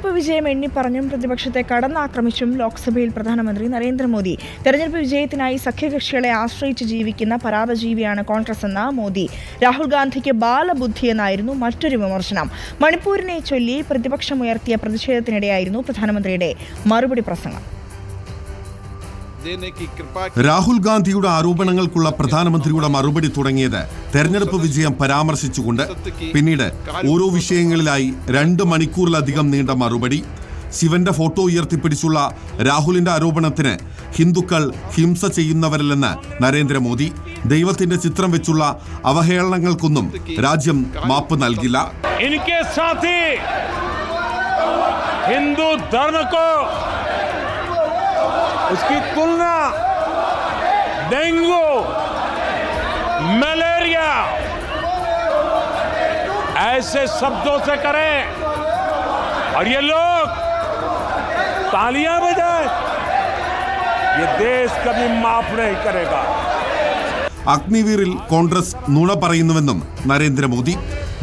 തെരഞ്ഞെടുപ്പ് വിജയം എണ്ണിപ്പറഞ്ഞും പ്രതിപക്ഷത്തെ കടന്നാക്രമിച്ചും ലോക്സഭയിൽ പ്രധാനമന്ത്രി നരേന്ദ്രമോദി. തെരഞ്ഞെടുപ്പ് വിജയത്തിനായി സഖ്യകക്ഷികളെ ആശ്രയിച്ച് ജീവിക്കുന്ന പരാതജീവിയാണ് കോൺഗ്രസ് എന്ന മോദി. രാഹുൽ ഗാന്ധിക്ക് ബാലബുദ്ധി എന്നായിരുന്നു മറ്റൊരു വിമർശനം. മണിപ്പൂരിനെ ചൊല്ലി പ്രതിപക്ഷമുയർത്തിയ പ്രതിഷേധത്തിനിടെയായിരുന്നു പ്രധാനമന്ത്രിയുടെ മറുപടി പ്രസംഗം. രാഹുൽ ഗാന്ധിയുടെ ആരോപണങ്ങൾക്കുള്ള പ്രധാനമന്ത്രിയുടെ മറുപടി തുടങ്ങിയത് തെരഞ്ഞെടുപ്പ് വിജയം പരാമർശിച്ചുകൊണ്ട് പിന്നീട് ഓരോ വിഷയങ്ങളിലായി രണ്ട് മണിക്കൂറിലധികം നീണ്ട മറുപടി. ശിവന്റെ ഫോട്ടോ ഉയർത്തിപ്പിടിച്ചുള്ള രാഹുലിന്റെ ആരോപണത്തിന് ഹിന്ദുക്കൾ ഹിംസ ചെയ്യുന്നവരല്ലെന്ന് നരേന്ദ്രമോദി. ദൈവത്തിന്റെ ചിത്രം വെച്ചുള്ള അവഹേളനങ്ങൾക്കൊന്നും രാജ്യം മാപ്പ് നൽകില്ല. ഹിന്ദു ധർമ്മ उसकी तुलना डेंगू मलेरिया ऐसे शब्दों से करें और ये लोग तालियां बजाएं ये देश कभी माफ नहीं करेगा അഗ്നിവീറിൽ കോൺഗ്രസ് നുണ പറയുന്നുവെന്നും നരേന്ദ്രമോദി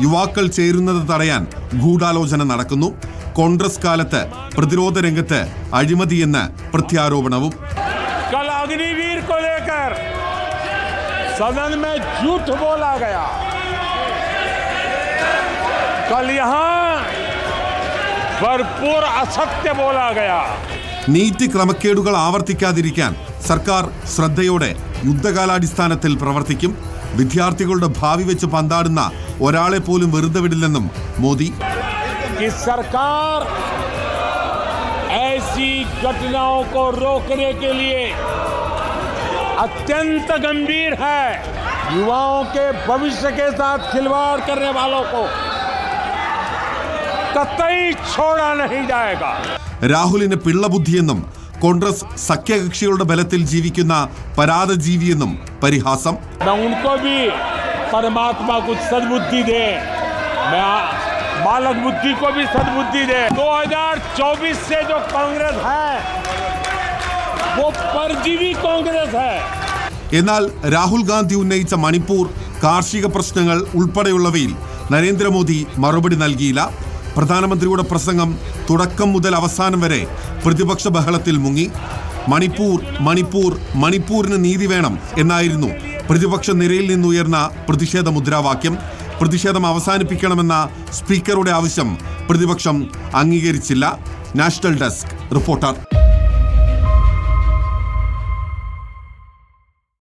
യുവാക്കൾ ചേരുന്നത് തടയാൻ ഗൂഢാലോചന നടക്കുന്നു കോൺഗ്രസ് കാലത്ത് പ്രതിരോധ രംഗത്ത് അഴിമതിയെന്ന് പ്രത്യാരോപണവും कल अग्निवीर को लेकर सदन में झूठ बोला गया कल यहां भरपूर असत्य बोला गया നീറ്റ് ക്രമക്കേടുകൾ ആവർത്തിക്കാതിരിക്കാൻ സർക്കാർ ശ്രദ്ധയോടെ യുദ്ധകാലാടിസ്ഥാനത്തിൽ പ്രവർത്തിക്കും വിദ്യാർത്ഥികളുടെ ഭാവി വെച്ച് പന്താടുന്ന ഒരാളെ പോലും വെറുതെ വിടില്ലെന്നും മോദി कि सरकार ऐसी घटनाओं को रोकने के लिए अत्यंत गंभीर है युवाओं के भविष्य के साथ खिलवाड़ करने वालों को कतई छोड़ा नहीं जाएगा രാഹുലിന് പിള്ളബുദ്ധിയെന്നും കോൺഗ്രസ് സഖ്യകക്ഷികളുടെ ബലത്തിൽ ജീവിക്കുന്ന പരാതജീവിയെന്നും പരിഹാസം मैं उनको भी परमात्मा कुछ सद्बुद्धि दे मैं आ- बालक बुद्धि को भी सद्बुद्धि दे 2024 से जो कांग्रेस है वो परजीवी कांग्रेस है എന്നാൽ രാഹുൽ ഗാന്ധി ഉന്നയിച്ച മണിപ്പൂർ കാർഷിക പ്രശ്നങ്ങൾ ഉൾപ്പെടെയുള്ളവയിൽ നരേന്ദ്രമോദി മറുപടി നൽകിയില്ല പ്രധാനമന്ത്രിയുടെ പ്രസംഗം തുടക്കം മുതൽ അവസാനം വരെ പ്രതിപക്ഷ ബഹളത്തിൽ മുങ്ങി മണിപ്പൂർ മണിപ്പൂർ മണിപ്പൂരിന് നീതി വേണം എന്നായിരുന്നു പ്രതിപക്ഷ നിരയിൽ നിന്നുയർന്ന പ്രതിഷേധ മുദ്രാവാക്യം പ്രതിഷേധം അവസാനിപ്പിക്കണമെന്ന സ്പീക്കറുടെ ആവശ്യം പ്രതിപക്ഷം അംഗീകരിച്ചില്ല. National desk reporter.